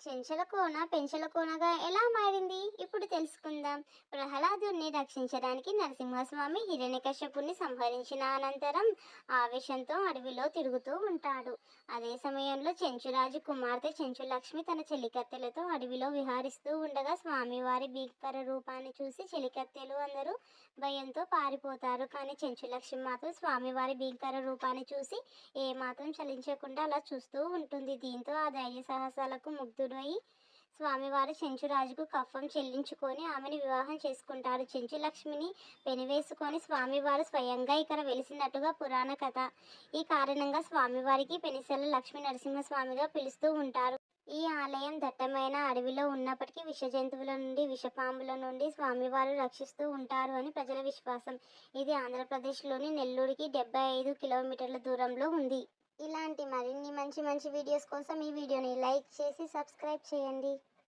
చెంచల కోన పెంచల కోనగా ఎలా మారింది? ఇప్పుడు తెలుసుకుందాం. ప్రహ్లాదుని రక్షించడానికి నరసింహస్వామి హిరణ్యకశ్యపుని సంహరించిన అనంతరం ఆవేశంతో అడవిలో తిరుగుతూ ఉంటాడు. అదే సమయంలో చెంచురాజు కుమార్తె చెంచులక్ష్మి తన చెలికత్తెలతో అడవిలో విహారిస్తూ ఉండగా స్వామివారి భీకర రూపాన్ని చూసి చెలికత్తెలు అందరూ భయంతో పారిపోతారు. కానీ చెంచులక్ష్మి మాత్రం స్వామివారి భీకర రూపాన్ని చూసి ఏమాత్రం చలించకుండా అలా చూస్తూ ఉంటుంది. దీంతో ఆ ధైర్య సాహసాలకు ముగ్ధుడు స్వామివారు చెంచురాజుకు కఫం చెల్లించుకొని ఆమెను వివాహం చేసుకుంటారు. చెంచు లక్ష్మిని పెనివేసుకొని స్వామివారు స్వయంగా ఇక్కడ వెలిసినట్టుగా పురాణ కథ. ఈ కారణంగా స్వామివారికి పెనిసెల లక్ష్మీ నరసింహస్వామిగా పిలుస్తూ ఉంటారు. ఈ ఆలయం దట్టమైన అడవిలో ఉన్నప్పటికీ విష జంతువుల నుండి విషపాముల నుండి స్వామివారు రక్షిస్తూ ఉంటారు అని ప్రజల విశ్వాసం. ఇది ఆంధ్రప్రదేశ్లోని నెల్లూరుకి డెబ్బై ఐదు కిలోమీటర్ల దూరంలో ఉంది. ఇలాంటి మరిన్ని మంచి మంచి వీడియోస్ కోసం ఈ వీడియోని లైక్ చేసి సబ్స్క్రైబ్ చేయండి.